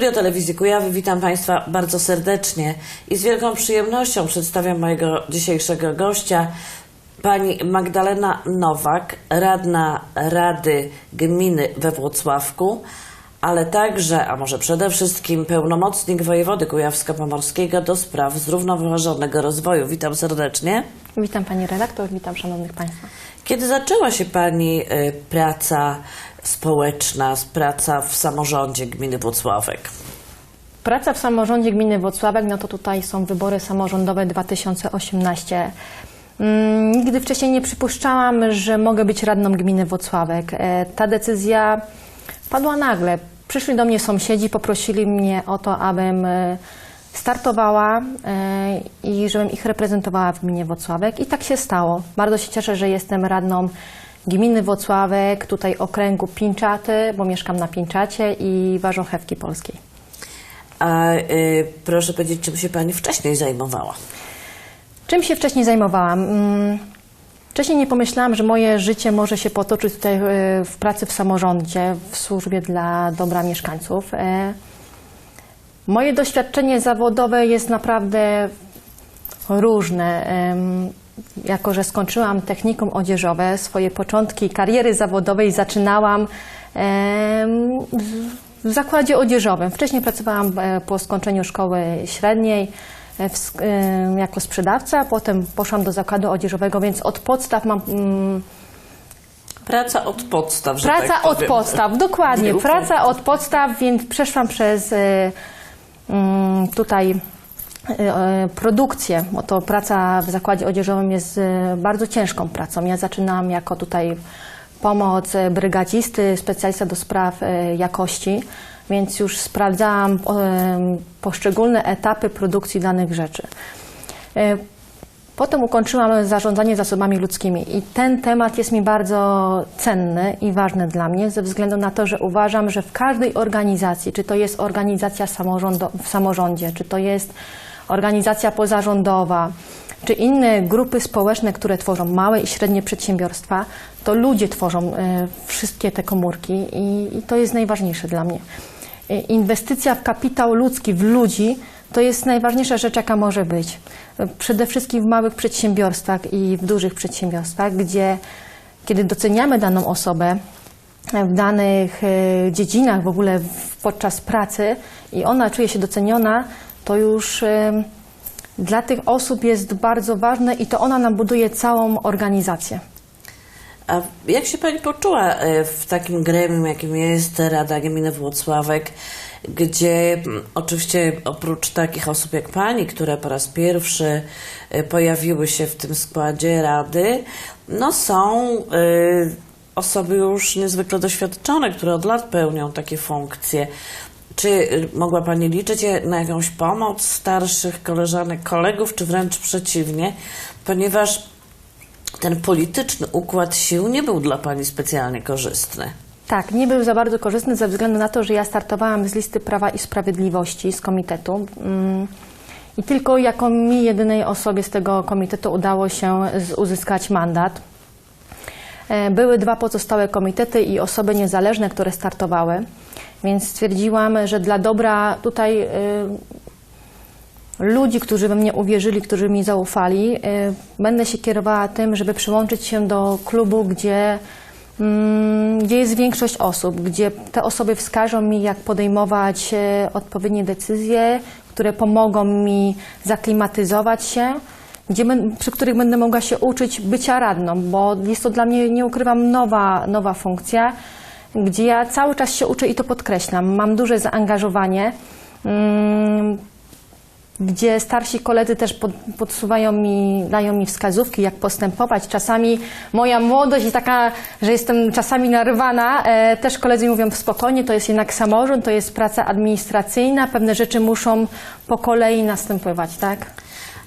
Studio Telewizji Kujawy, witam Państwa bardzo serdecznie i z wielką przyjemnością przedstawiam mojego dzisiejszego gościa, pani Magdalena Nowak, radna Rady Gminy we Włocławku, ale także, a może przede wszystkim pełnomocnik wojewody kujawsko-pomorskiego do spraw zrównoważonego rozwoju. Witam serdecznie. Witam Pani redaktor, witam Szanownych Państwa. Kiedy zaczęła się Pani y, praca społeczna, praca w samorządzie gminy Włocławek? Praca w samorządzie gminy Włocławek, no to tutaj są wybory samorządowe 2018. Mm, Nigdy wcześniej nie przypuszczałam, że mogę być radną gminy Włocławek. E, Ta decyzja padła nagle. Przyszli do mnie sąsiedzi, poprosili mnie o to, abym e, startowała e, i żebym ich reprezentowała w gminie Włocławek i tak się stało. Bardzo się cieszę, że jestem radną gminy Włocławek, tutaj okręgu Pinczaty, bo mieszkam na Pinczacie i Warzochewki Polskiej. A y, proszę powiedzieć, czym się Pani wcześniej zajmowała? Czym się wcześniej zajmowałam? Mm, Wcześniej nie pomyślałam, że moje życie może się potoczyć tutaj e, w pracy w samorządzie, w służbie dla dobra mieszkańców. E, Moje doświadczenie zawodowe jest naprawdę różne. Jako, że skończyłam technikum odzieżowe, swoje początki kariery zawodowej zaczynałam w zakładzie odzieżowym. Wcześniej pracowałam e, po skończeniu szkoły średniej e, e, jako sprzedawca, potem poszłam do zakładu odzieżowego, więc od podstaw mam mm, Praca od podstaw, że Praca tak od powiem. podstaw, dokładnie. Praca od podstaw, więc przeszłam przez mm, tutaj produkcję, bo to praca w zakładzie odzieżowym jest e, bardzo ciężką pracą. Ja zaczynałam jako tutaj pomoc e, brygadzisty, specjalista do spraw e, jakości, więc już sprawdzałam e, poszczególne etapy produkcji danych rzeczy. E, Potem ukończyłam zarządzanie zasobami ludzkimi i ten temat jest mi bardzo cenny i ważny dla mnie ze względu na to, że uważam, że w każdej organizacji, czy to jest organizacja w samorządzie, czy to jest organizacja pozarządowa, czy inne grupy społeczne, które tworzą małe i średnie przedsiębiorstwa, to ludzie tworzą e, wszystkie te komórki i, to jest najważniejsze dla mnie. E, Inwestycja w kapitał ludzki, w ludzi, to jest najważniejsza rzecz, jaka może być. E, Przede wszystkim w małych przedsiębiorstwach i w dużych przedsiębiorstwach, gdzie kiedy doceniamy daną osobę w danych dziedzinach, w ogóle podczas pracy i ona czuje się doceniona, to już dla tych osób jest bardzo ważne i to ona nam buduje całą organizację. A jak się Pani poczuła e, w takim gremium, jakim jest Rada Gminy Włocławek, gdzie oczywiście oprócz takich osób jak Pani, które po raz pierwszy e, pojawiły się w tym składzie Rady, no są e, osoby już niezwykle doświadczone, które od lat pełnią takie funkcje. Czy mogła Pani liczyć na jakąś pomoc starszych koleżanek, kolegów, czy wręcz przeciwnie, ponieważ ten polityczny układ sił nie był dla Pani specjalnie korzystny. Tak, nie był za bardzo korzystny ze względu na to, że ja startowałam z listy Prawa i Sprawiedliwości, z komitetu. mm, I tylko jako mi, jedynej osobie z tego komitetu udało się uzyskać mandat. E, Były dwa pozostałe komitety i osoby niezależne, które startowały, więc stwierdziłam, że dla dobra tutaj y, ludzi, którzy we mnie uwierzyli, którzy mi zaufali, y, będę się kierowała tym, żeby przyłączyć się do klubu, gdzie, mm, gdzie jest większość osób, gdzie te osoby wskażą mi, jak podejmować e, odpowiednie decyzje, które pomogą mi zaklimatyzować się, gdzie, przy których będę mogła się uczyć bycia radną, bo jest to dla mnie, nie ukrywam, nowa, nowa funkcja, gdzie ja cały czas się uczę i to podkreślam. Mam duże zaangażowanie. Mm, gdzie starsi koledzy też pod, podsuwają mi, dają mi wskazówki, jak postępować. Czasami moja młodość jest taka, że jestem czasami narywana. E, też koledzy mówią spokojnie, to jest jednak samorząd, to jest praca administracyjna, pewne rzeczy muszą po kolei następować, tak?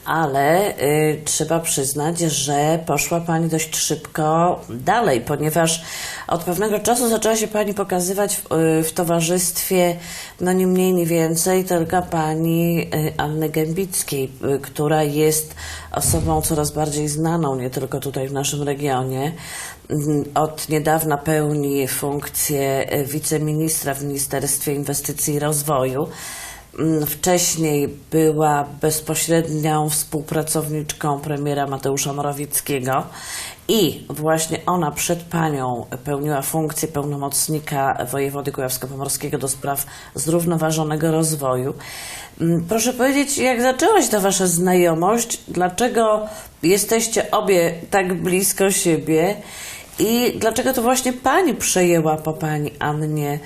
Ale y, trzeba przyznać, że poszła Pani dość szybko dalej, ponieważ od pewnego czasu zaczęła się Pani pokazywać w, y, w towarzystwie, no nie mniej, nie więcej, tylko Pani y, Anny Gębickiej, y, która jest osobą coraz bardziej znaną, nie tylko tutaj w naszym regionie. mm, od niedawna pełni funkcję e, wiceministra w Ministerstwie Inwestycji i Rozwoju. Mm, Wcześniej była bezpośrednią współpracowniczką premiera Mateusza Morawieckiego i właśnie ona przed panią pełniła funkcję pełnomocnika wojewody kujawsko-pomorskiego do spraw zrównoważonego rozwoju. Mm, Proszę powiedzieć, jak zaczęła się ta wasza znajomość? Dlaczego jesteście obie tak blisko siebie? I dlaczego to właśnie pani przejęła po pani Annie,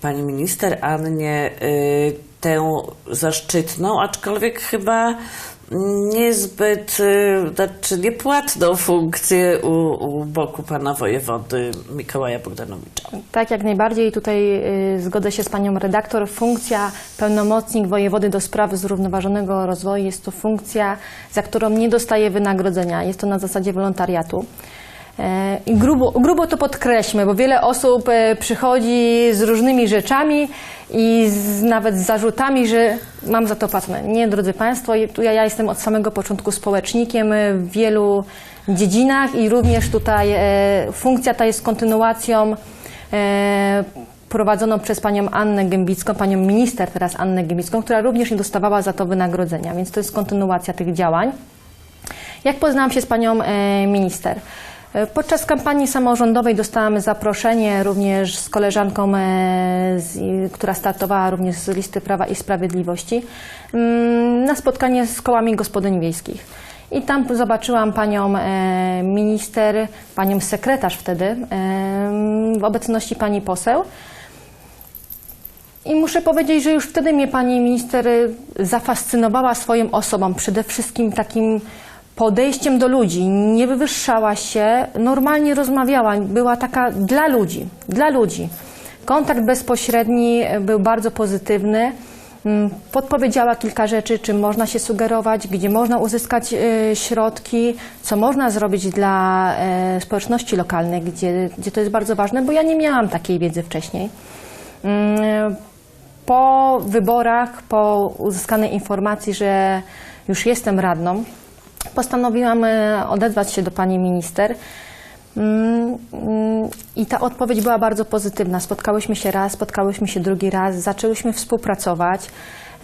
pani minister Annie, y, tę zaszczytną, aczkolwiek chyba niezbyt, y, znaczy niepłatną funkcję u, u boku pana wojewody Mikołaja Bogdanowicza. Tak, jak najbardziej. Tutaj y, zgodzę się z panią redaktor. Funkcja pełnomocnik wojewody do spraw zrównoważonego rozwoju jest to funkcja, za którą nie dostaje wynagrodzenia. Jest to na zasadzie wolontariatu. E, grubo, grubo to podkreślmy, bo wiele osób e, przychodzi z różnymi rzeczami i z, nawet z zarzutami, że mam za to płatne. Nie, drodzy Państwo, ja, ja jestem od samego początku społecznikiem w wielu dziedzinach i również tutaj e, funkcja ta jest kontynuacją prowadzoną przez panią Annę Gębicką, panią minister teraz Annę Gębicką, która również nie dostawała za to wynagrodzenia, więc to jest kontynuacja tych działań. Jak poznałam się z panią minister? E, Podczas kampanii samorządowej dostałam zaproszenie również z koleżanką, e, która startowała również z listy Prawa i Sprawiedliwości, mm, na spotkanie z kołami gospodyń wiejskich. I tam zobaczyłam panią e, minister, panią sekretarz wtedy, w obecności pani poseł. I muszę powiedzieć, że już wtedy mnie pani minister zafascynowała swoją osobą, przede wszystkim takim podejściem do ludzi. Nie wywyższała się, normalnie rozmawiała, była taka dla ludzi, dla ludzi. Kontakt bezpośredni był bardzo pozytywny. Mm, Podpowiedziała kilka rzeczy, czym można się sugerować, gdzie można uzyskać y, środki, co można zrobić dla e, społeczności lokalnej, gdzie, gdzie to jest bardzo ważne, bo ja nie miałam takiej wiedzy wcześniej. Mm, Po wyborach, po uzyskanej informacji, że już jestem radną, postanowiłam e, odezwać się do pani minister. Mm, mm, I ta odpowiedź była bardzo pozytywna. Spotkałyśmy się raz, spotkałyśmy się drugi raz, zaczęłyśmy współpracować.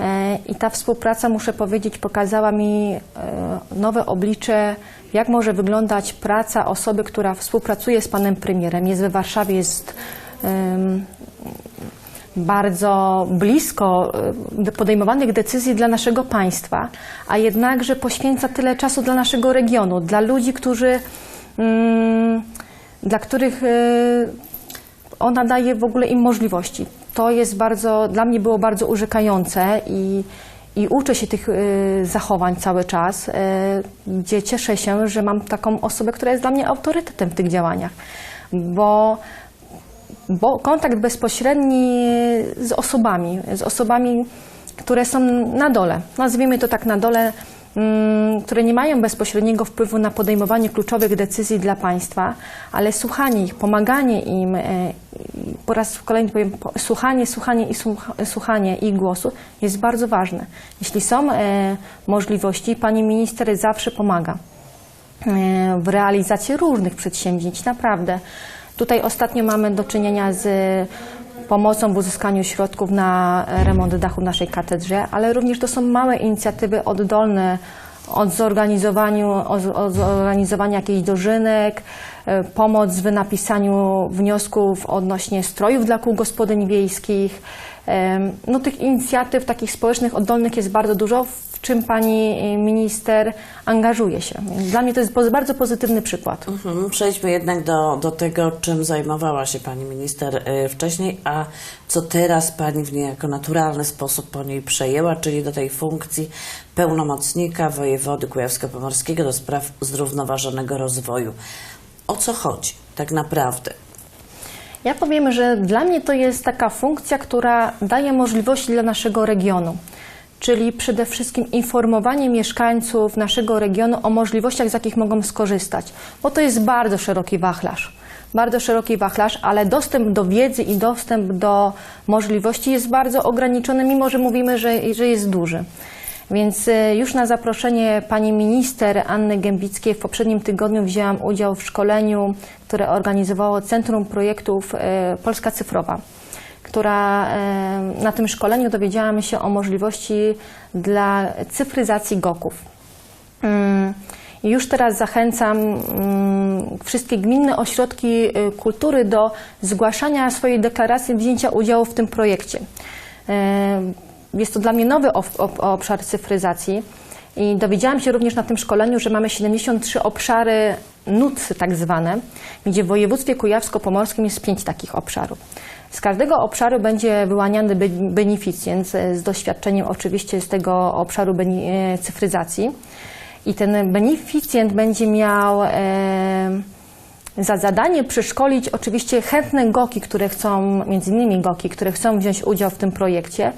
E, I ta współpraca, muszę powiedzieć, pokazała mi e, nowe oblicze, jak może wyglądać praca osoby, która współpracuje z panem premierem, jest we Warszawie, jest bardzo blisko e, podejmowanych decyzji dla naszego państwa, a jednakże poświęca tyle czasu dla naszego regionu, dla ludzi, którzy, mm, dla których e, ona daje w ogóle im możliwości. To jest bardzo, dla mnie było bardzo urzekające i, i uczę się tych e, zachowań cały czas, gdzie cieszę się, że mam taką osobę, która jest dla mnie autorytetem w tych działaniach, bo bo kontakt bezpośredni z osobami, z osobami, które są na dole, nazwijmy to tak na dole, mm, które nie mają bezpośredniego wpływu na podejmowanie kluczowych decyzji dla państwa, ale słuchanie ich, pomaganie im, e, po raz kolejny powiem, po- słuchanie, słuchanie i słucha- słuchanie ich głosu jest bardzo ważne. Jeśli są e, możliwości, pani minister zawsze pomaga e, w realizacji różnych przedsięwzięć, naprawdę. Tutaj ostatnio mamy do czynienia z pomocą w uzyskaniu środków na remont dachu w naszej katedrze, ale również to są małe inicjatywy oddolne od zorganizowaniu, od od zorganizowania jakichś dożynek, e, pomoc w napisaniu wniosków odnośnie strojów dla kół gospodyń wiejskich. No, tych inicjatyw takich społecznych, oddolnych jest bardzo dużo, w czym pani e, minister angażuje się. Dla mnie to jest bardzo pozytywny przykład. Mhm, Przejdźmy jednak do, do tego, czym zajmowała się pani minister y, wcześniej, a co teraz pani w niejako naturalny sposób po niej przejęła, czyli do tej funkcji pełnomocnika wojewody kujawsko-pomorskiego do spraw zrównoważonego rozwoju. O co chodzi tak naprawdę? Ja powiem, że dla mnie to jest taka funkcja, która daje możliwości dla naszego regionu. Czyli przede wszystkim informowanie mieszkańców naszego regionu o możliwościach, z jakich mogą skorzystać, bo to jest bardzo szeroki wachlarz. Bardzo szeroki wachlarz, ale dostęp do wiedzy i dostęp do możliwości jest bardzo ograniczony, mimo że mówimy, że, że jest duży. Więc e, już na zaproszenie pani minister Anny Gębickiej w poprzednim tygodniu wzięłam udział w szkoleniu, które organizowało Centrum Projektów e, Polska Cyfrowa która e, na tym szkoleniu dowiedziałam się o możliwości dla cyfryzacji GOKów. Mm, Już teraz zachęcam mm, wszystkie gminne ośrodki y, kultury do zgłaszania swojej deklaracji wzięcia udziału w tym projekcie. E, Jest to dla mnie nowy ob- ob- obszar cyfryzacji i dowiedziałam się również na tym szkoleniu, że mamy 73 obszary NUC tak zwane, gdzie w województwie kujawsko-pomorskim jest pięć takich obszarów. Z każdego obszaru będzie wyłaniany be- beneficjent z z doświadczeniem oczywiście z tego obszaru e, cyfryzacji. I ten beneficjent będzie miał e, za zadanie przeszkolić oczywiście chętne GOKI, które chcą, między innymi GOKI, które chcą wziąć udział w tym projekcie e,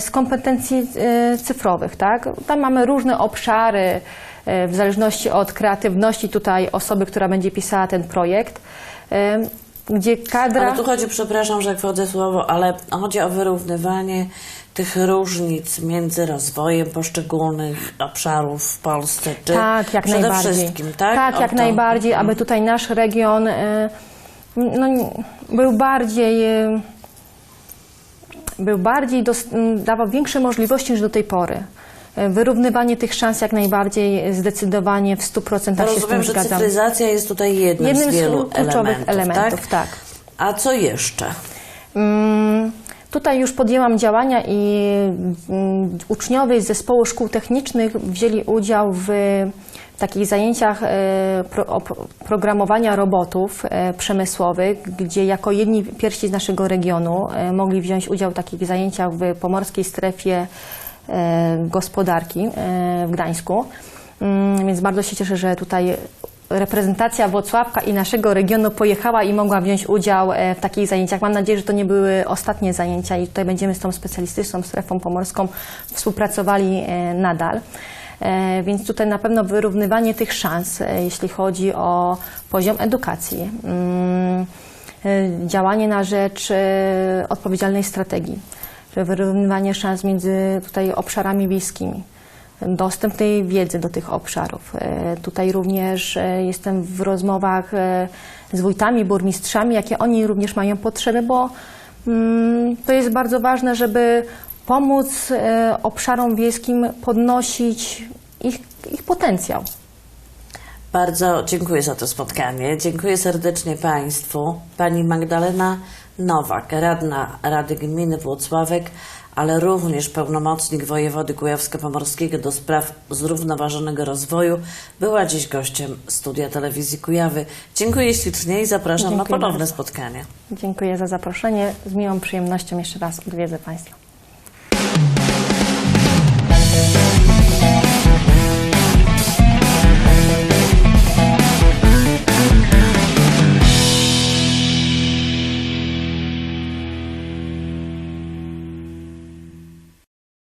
z kompetencji e, cyfrowych. Tak? Tam mamy różne obszary e, w zależności od kreatywności tutaj osoby, która będzie pisała ten projekt, e, gdzie kadra... Ale tu chodzi, przepraszam, że wchodzę słowo, ale chodzi o wyrównywanie tych różnic między rozwojem poszczególnych obszarów w Polsce. Czy Tak, jak przede najbardziej. wszystkim, tak? Tak, jak to. najbardziej, aby tutaj nasz region e, no, był bardziej e, był bardziej dawał większe możliwości niż do tej pory. E, Wyrównywanie tych szans jak najbardziej zdecydowanie w 100% się z tym że zgadzam. cyfryzacja jest tutaj jednym, Jednym z z wielu kluczowych elementów, tak. A co jeszcze? Mm, Tutaj już podjęłam działania i mm, uczniowie z zespołu szkół technicznych wzięli udział w takich zajęciach e, programowania robotów e, przemysłowych, gdzie jako jedni pierwsi z naszego regionu e, mogli wziąć udział w takich zajęciach w pomorskiej strefie gospodarki w Gdańsku. Mm, Więc bardzo się cieszę, że tutaj reprezentacja Włocławka i naszego regionu pojechała i mogła wziąć udział w takich zajęciach. Mam nadzieję, że to nie były ostatnie zajęcia i tutaj będziemy z tą specjalistyczną strefą pomorską współpracowali nadal. E, Więc tutaj na pewno wyrównywanie tych szans, e, jeśli chodzi o poziom edukacji, mm, e, działanie na rzecz odpowiedzialnej strategii, wyrównywanie szans między tutaj obszarami wiejskimi dostęp tej wiedzy do tych obszarów. Tutaj również jestem w rozmowach z wójtami, burmistrzami, jakie oni również mają potrzeby, bo mm, to jest bardzo ważne, żeby pomóc e, obszarom wiejskim podnosić ich, ich potencjał. Bardzo dziękuję za to spotkanie. Dziękuję serdecznie Państwu. Pani Magdalena Nowak, radna Rady Gminy Włocławek, ale również pełnomocnik wojewody kujawsko-pomorskiego do spraw zrównoważonego rozwoju, była dziś gościem studia telewizji Kujawy. Dziękuję ślicznie i zapraszam Dziękuję na ponowne bardzo. spotkanie. Dziękuję za zaproszenie. Z miłą przyjemnością jeszcze raz odwiedzę Państwa.